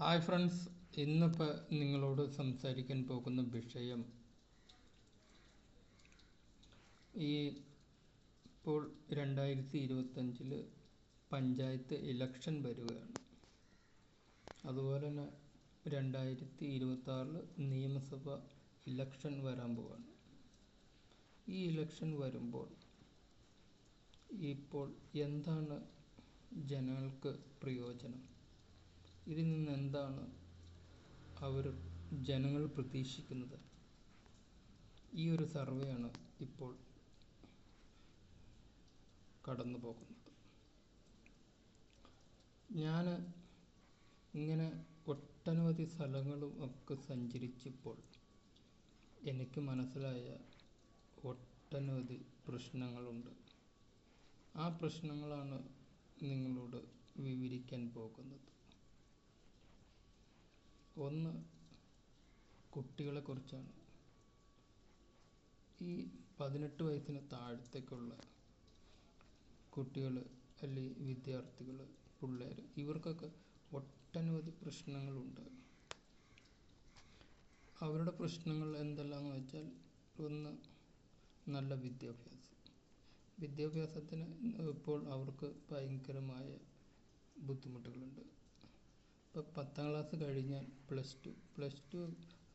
Hi friends ഇന്നിപ്പോൾ നിങ്ങളോട് സംസാരിക്കാൻ പോകുന്ന വിഷയം ഈ ഇപ്പോൾ രണ്ടായിരത്തി ഇരുപത്തഞ്ചിൽ പഞ്ചായത്ത് ഇലക്ഷൻ വരികയാണ്. അതുപോലെ തന്നെ രണ്ടായിരത്തി ഇരുപത്താറിൽ നിയമസഭ ഇലക്ഷൻ വരാൻ പോവാണ്. ഈ ഇലക്ഷൻ വരുമ്പോൾ ഇപ്പോൾ എന്താണ് ജനങ്ങൾക്ക് പ്രയോജനം? ഇതിൽ നിന്ന് എന്താണ് അവർ ജനങ്ങൾ പ്രതീക്ഷിക്കുന്നത്? ഈ ഒരു സർവേയാണ് ഇപ്പോൾ കടന്നു പോകുന്നത്. ഞാൻ ഇങ്ങനെ ഒട്ടനവധി സ്ഥലങ്ങളും ഒക്കെ സഞ്ചരിച്ചപ്പോൾ എനിക്ക് മനസ്സിലായ ഒട്ടനവധി പ്രശ്നങ്ങളുണ്ട്. ആ പ്രശ്നങ്ങളാണ് നിങ്ങളോട് വിവരിക്കാൻ പോകുന്നത്. ഒന്ന് കുട്ടികളെക്കുറിച്ചാണ് ഈ പതിനെട്ട് വയസ്സിന് താഴത്തേക്കുള്ള കുട്ടികൾ അല്ലെങ്കിൽ വിദ്യാർത്ഥികൾ പിള്ളേർ ഇവർക്കൊക്കെ ഒട്ടനവധി പ്രശ്നങ്ങളുണ്ട്. അവരുടെ പ്രശ്നങ്ങൾ എന്തെല്ലാമെന്ന് വെച്ചാൽ ഒന്ന് നല്ല വിദ്യാഭ്യാസം. വിദ്യാഭ്യാസത്തിന് ഇപ്പോൾ അവർക്ക് ഭയങ്കരമായ ബുദ്ധിമുട്ടുകളുണ്ട്. ഇപ്പോൾ പത്താം ക്ലാസ് കഴിഞ്ഞാൽ പ്ലസ് ടു പ്ലസ് ടു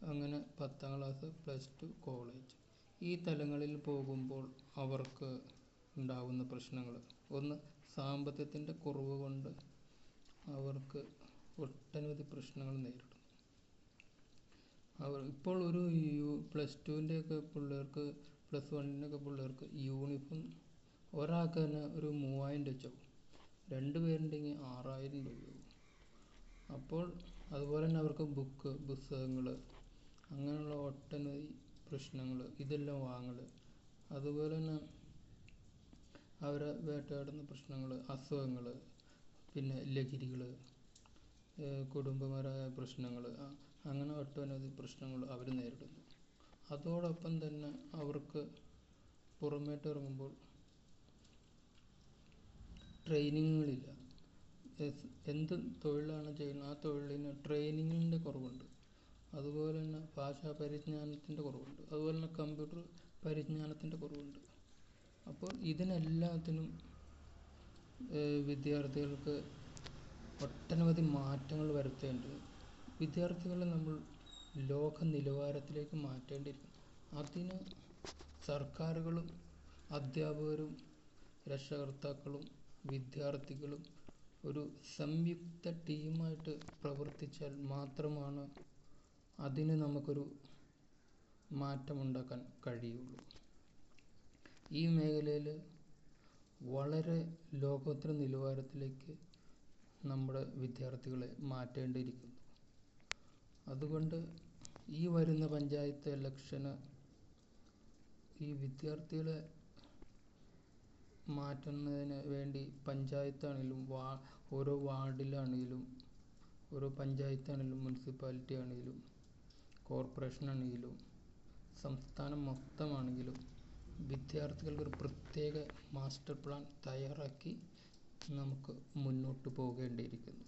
അങ്ങനെ പത്താം ക്ലാസ് പ്ലസ് ടു കോളേജ് ഈ തലങ്ങളിൽ പോകുമ്പോൾ അവർക്ക് ഉണ്ടാകുന്ന പ്രശ്നങ്ങൾ ഒന്ന് സാമ്പത്തികത്തിന്റെ കുറവ് കൊണ്ട് അവർക്ക് ഒട്ടനവധി പ്രശ്നങ്ങൾ നേരിടും അവർ ഇപ്പോൾ ഒരു യു പ്ലസ് ടുവിന്റെയൊക്കെ പിള്ളേർക്ക് പ്ലസ് വണ്ണിനൊക്കെ പിള്ളേർക്ക് യൂണിഫോം ഒരാൾക്ക് തന്നെ ഒരു മൂവായിരം രൂപ വെച്ചാവും രണ്ട് പേരുണ്ടെങ്കിൽ ആറായിരം രൂപയാവും അപ്പോൾ അതുപോലെ തന്നെ അവർക്ക് ബുക്ക് പുസ്തകങ്ങൾ അങ്ങനെയുള്ള ഒട്ടനവധി പ്രശ്നങ്ങൾ ഇതെല്ലാം വാങ്ങൽ അതുപോലെ തന്നെ അവരെ വേട്ടയാടുന്ന പ്രശ്നങ്ങൾ അസുഖങ്ങൾ പിന്നെ ലഹരികൾ കുടുംബപരമായ പ്രശ്നങ്ങൾ അങ്ങനെ ഒട്ടനവധി പ്രശ്നങ്ങൾ അവർ നേരിടുന്നു. അതോടൊപ്പം തന്നെ അവർക്ക് പുറമേട്ട് ഇറങ്ങുമ്പോൾ ട്രെയിനിങ്ങുകളില്ല എന്ത് തൊഴിലാണ് ചെയ്യുന്നത്? ആ തൊഴിലിന് ട്രെയിനിങ്ങിന്റെ കുറവുണ്ട്. അതുപോലെ തന്നെ ഭാഷാ പരിജ്ഞാനത്തിന്റെ കുറവുണ്ട്. അതുപോലെ തന്നെ കമ്പ്യൂട്ടർ പരിജ്ഞാനത്തിന്റെ കുറവുണ്ട്. അപ്പോൾ ഇതിനെല്ലാത്തിനും വിദ്യാർത്ഥികൾക്ക് ഒട്ടനവധി മാറ്റങ്ങൾ വരുത്തേണ്ടത് വിദ്യാർത്ഥികളെ നമ്മൾ ലോക നിലവാരത്തിലേക്ക് മാറ്റേണ്ടിയിരിക്കുന്നു. അതിന് സർക്കാരുകളും അധ്യാപകരും രക്ഷകർത്താക്കളും വിദ്യാർത്ഥികളും ഒരു സംയുക്ത ടീമായിട്ട് പ്രവർത്തിച്ചാൽ മാത്രമാണ് അതിന് നമുക്കൊരു മാറ്റമുണ്ടാക്കാൻ കഴിയുള്ളൂ. ഈ മേഖലയിൽ വളരെ ലോകോത്തര നിലവാരത്തിലേക്ക് നമ്മുടെ വിദ്യാർത്ഥികളെ മാറ്റേണ്ടിയിരിക്കുന്നു. അതുകൊണ്ട് ഈ വരുന്ന പഞ്ചായത്ത് ഇലക്ഷന് ഈ വിദ്യാർത്ഥികളെ മാറ്റുന്നതിന് വേണ്ടി പഞ്ചായത്താണെങ്കിലും ഓരോ വാർഡിലാണെങ്കിലും ഓരോ പഞ്ചായത്താണെങ്കിലും മുനിസിപ്പാലിറ്റി ആണെങ്കിലും കോർപ്പറേഷൻ ആണെങ്കിലും സംസ്ഥാനം മൊത്തമാണെങ്കിലും വിദ്യാർത്ഥികൾക്ക് ഒരു പ്രത്യേക മാസ്റ്റർ പ്ലാൻ തയ്യാറാക്കി നമുക്ക് മുന്നോട്ട് പോകേണ്ടിയിരിക്കുന്നു.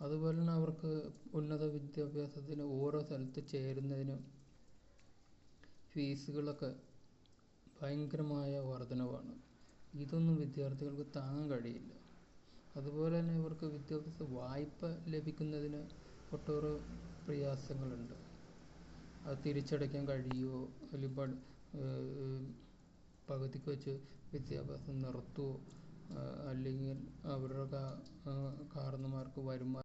അതുപോലെ തന്നെ അവർക്ക് ഉന്നത വിദ്യാഭ്യാസത്തിന് ഓരോ സ്ഥലത്ത് ചേരുന്നതിനും ഫീസുകളൊക്കെ ഭയങ്കരമായ വർധനവാണ്. ഇതൊന്നും വിദ്യാർത്ഥികൾക്ക് താങ്ങാൻ കഴിയില്ല. അതുപോലെ തന്നെ ഇവർക്ക് വിദ്യാഭ്യാസ വായ്പ ലഭിക്കുന്നതിന് ഒട്ടേറെ പ്രയാസങ്ങളുണ്ട്. അത് തിരിച്ചടയ്ക്കാൻ കഴിയുമോ അല്ലെങ്കിൽ പകുതിക്ക് വെച്ച് വിദ്യാഭ്യാസം നിർത്തുമോ അല്ലെങ്കിൽ അവരുടെ കാരണന്മാർക്ക് വരുമാനം